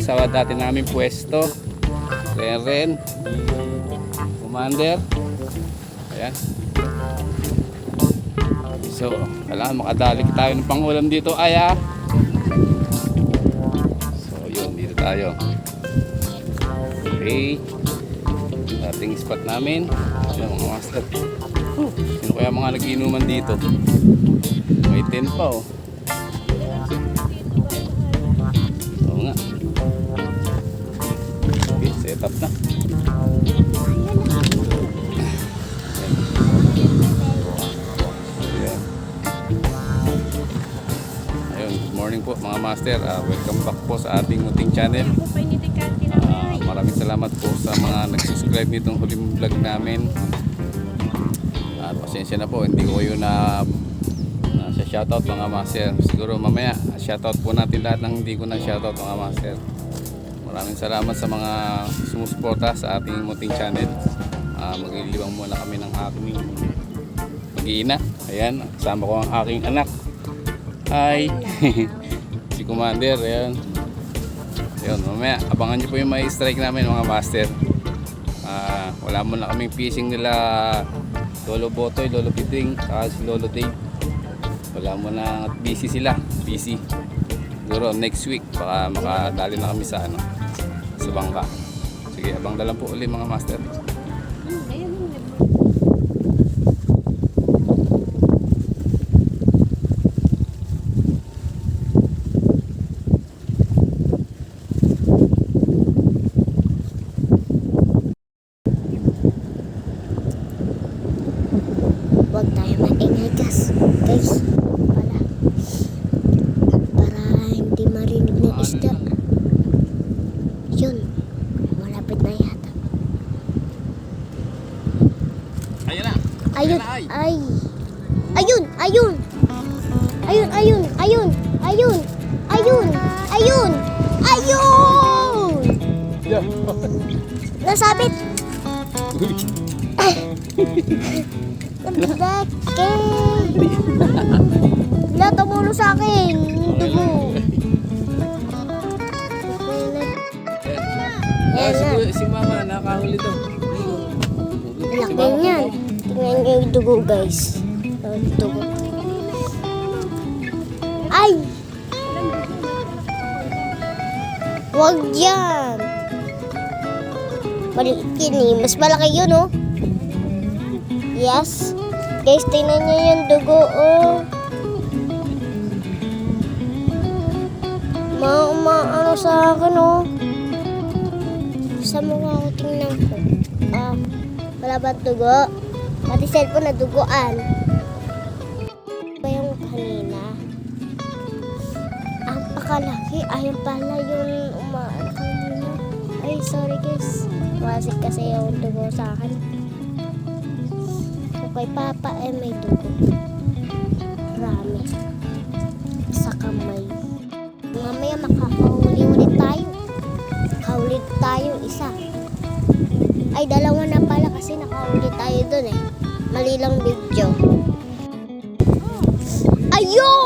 ulit sa dati namin pwesto. Ren Ren. Commander. Ayan. So, kailangan makadali tayo ng pangulam dito, aya. So, yun, dito tayo. Okay. Dating spot namin. Ayan, mga master. Sino kaya mga nagiinuman dito? May tent pa, oh. Up na. Ayun, good morning po mga master. Ah, welcome back po sa ating muting channel. Ah, maraming salamat po sa mga nag-subscribe nitong huling vlog namin. At pasensya na po, hindi ko kayo na na sa shoutout mga master. Siguro mamaya shoutout po natin lahat ng hindi ko na shoutout mga master. Maraming salamat sa mga sumusuporta sa ating muting channel. Ah, maglilibang muna kami ng aking mag-iina. Ayan, kasama ko ang aking anak. Hi! si Commander, ayan. Yun, mamaya, abangan nyo po yung may strike namin mga master. Ah, wala mo na kaming fishing nila Lolo Botoy, Lolo Piting, saka si Lolo Dave. Wala mo na busy sila, busy. Siguro next week, baka makadali na kami sa ano, sa bangka. Sige, abang dalang po uli mga master. Ayun, Huwag tayo maingay guys. Guys, para para hindi marinig ng isda. Yun, malapit na yata. Ayun na! Ayun, ay. ay. Ayun, ayun. Ayun, ayun, ayun, ayun, ayun, ayun, ayun. Yeah. Nasabit. Wala, tumulo sa akin. Dugo. Ah, si, si mama, nakahuli to. Laki niyan. Tingnan niyo yung dugo, guys. Yung dugo. Ay! Huwag yan. Maliit yun eh. Mas malaki yun, oh. Yes. Guys, tingnan niyo yung dugo, oh. Ma, ma, ano sa akin, oh. Sa mukha ko tingnan ko. Ah, wala ba dugo? Pati cellphone na duguan. Ba yung kanina? Ang pakalaki. Ayun pala yung umaan kanina. Ay, sorry guys. Wasik kasi yung dugo sa akin. So, kay Papa eh may dugo. Marami. Sa kamay. Mamaya makakahuli ulit tayo. Nakahuli tayo isa. Ay, dalawa na pala kasi nakahuli tayo dun eh. Mali lang video. Ayun!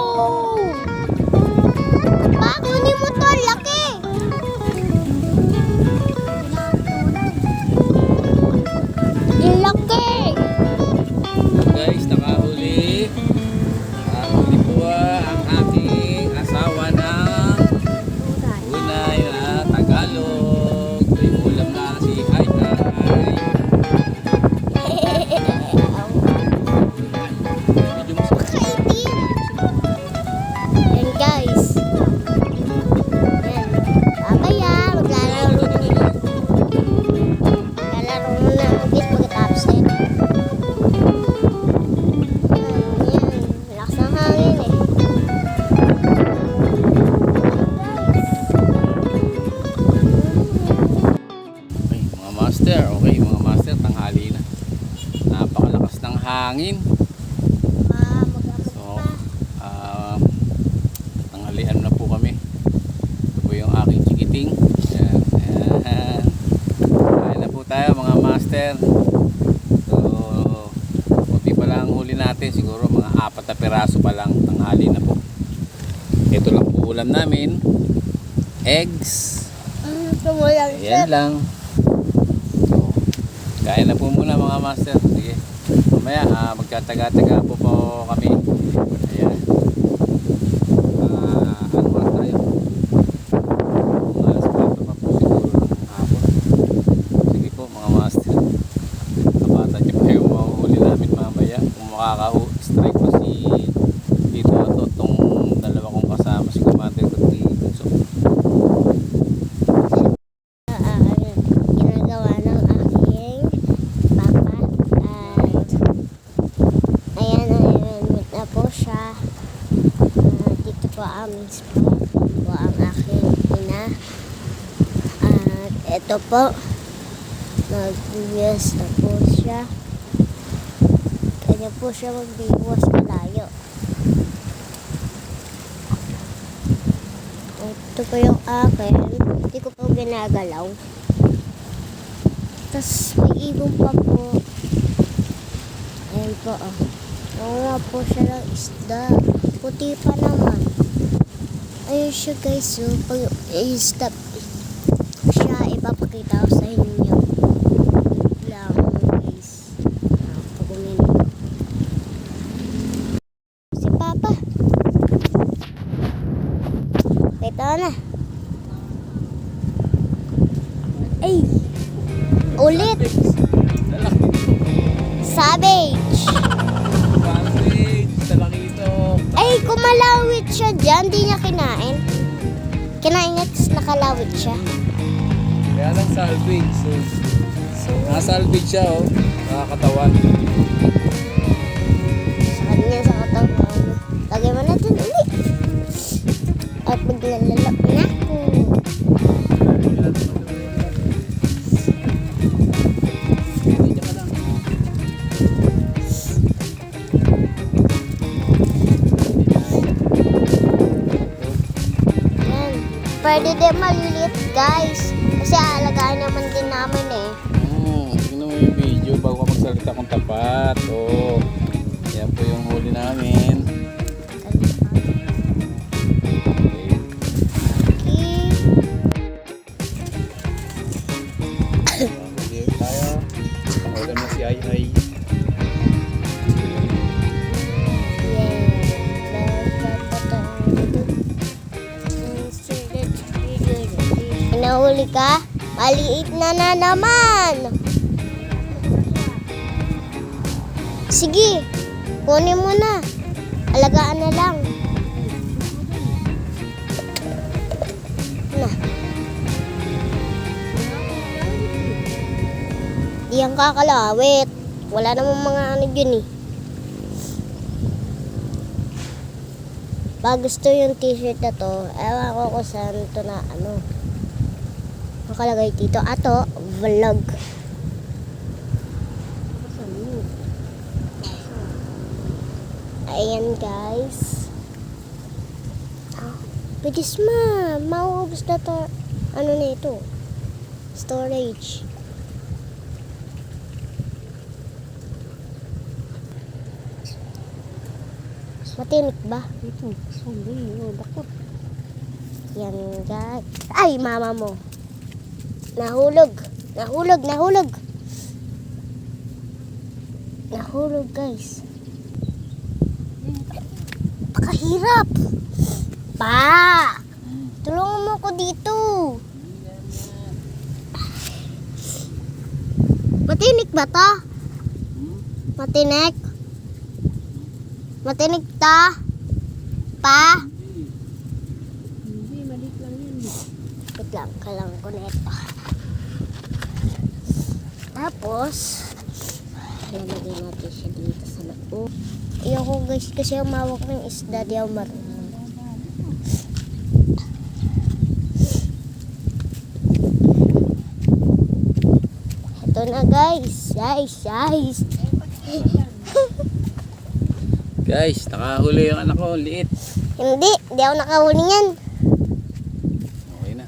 Master, okay mga master, tanghali na. Napakalakas ng hangin. Ah, So, ah, tanghalian na po kami. Ito po yung aking chikiting. Ayan, ayan. Kain na po tayo mga master. So, kunti pa lang ang huli natin. Siguro mga apat na piraso pa lang tanghali na po. Ito lang po ulam namin. eggs. Tumulang Ayan lang. Kain na po muna mga master. Sige. Mamaya ah, magtataga-taga po po kami. Ayan. Ah, ano oras tayo? Mga alas 4 pa po siguro ng hapon. Sige po mga master. Kapatan niyo pa yung mahuhuli namin mamaya. Kung makaka-strike pa si Tito Ato itong dalawa kong kasama si Commander Kundi Bunso. Ah, ayun. ginagawa ng aking papa at ayan ayun na po siya Ah, aming spot po ang aking ina at ito po mag-iwas na po siya kanya po siya mag-iwas malayo ito po yung akin hindi ko po ginagalaw tapos may ibon pa po. Ayan po, oh. Nakuha po siya ng isda. Puti pa naman. Ayun siya guys, so pag i-stop siya, ipapakita ko sa inyo. Lang guys. Pag uminom. Si Papa. Ito na. Ay! Ulit! Savage! Ay, kumalawit siya dyan. Di niya kinain. Kinain niya, tapos nakalawit siya. Kaya lang salvage. So, So, nakasalvage siya oh. Nakakatawan. sa kanya sa katawan. Lagay mo natin ulit. At maglalala na ako. Pwede din maliliit, guys. Kasi alagaan naman din namin eh. Hmm, tingnan mo yung video bago ka magsalita kung tapat. Oo. Yan po yung huli namin. Okay. Tayo. Pangulan mo si Ai Ai. Ka? Maliit na na naman. Sige, kunin mo na. Alagaan na lang. Na. Di ang kakalawit. Wala namang mga ano yun eh. Pag gusto yung t-shirt na to, ewan ko kung saan to na ano. Nakalagay dito. Ato, vlog. Ayan guys. Ah, Bilis ma. Mauubos na to. Ano na ito? Storage. Matinik ba? Ito. Sabi. Oh, bakit? Yan guys. Ay, mama mo. Nahulog. Nahulog, nahulog. Nahulog guys. Pakahirap. Pa! Tulungan mo ko dito. Matinik ba to? Matinik? Matinik ta? Pa? Hindi, maliit lang yan. Wait lang, kailangan ko na ito. Tapos, lalagay natin siya dito sa loob. Ayoko guys kasi umawak ng isda, di ako marunong. Ito na guys, guys, guys. Guys, nakahuli yung anak ko. Liit. Hindi, di ako nakahuli yan. Okay na.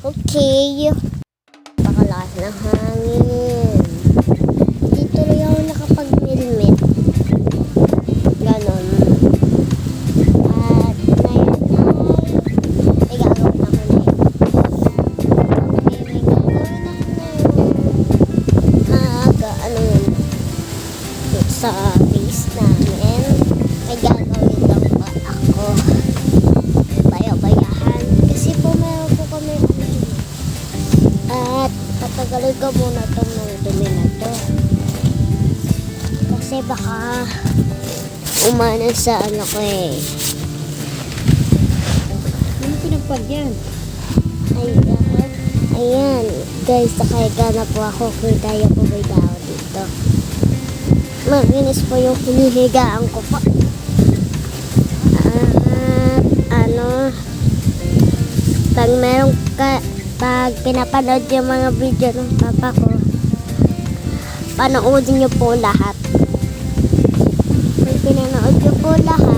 Okay ng hangin. Hindi tuloy ako nakapag-milmit. Ganon. At ngayon ay may gagawin ako na yun. Okay, ah, may ako na yun. Maaga, ano yun? Sa base namin. Patagalin ko muna itong mga dumi na to. Kasi baka umano sa ano ko eh. Ano pinagpag yan? Ayan. Ayan. Guys, nakahiga na po ako kung tayo po may tao dito. Maginis po yung hinihigaan ko po. At ano, pag merong ka, pag pinapanood yung mga video ng papa ko, panoodin niyo po lahat. Pag pinanood niyo po lahat,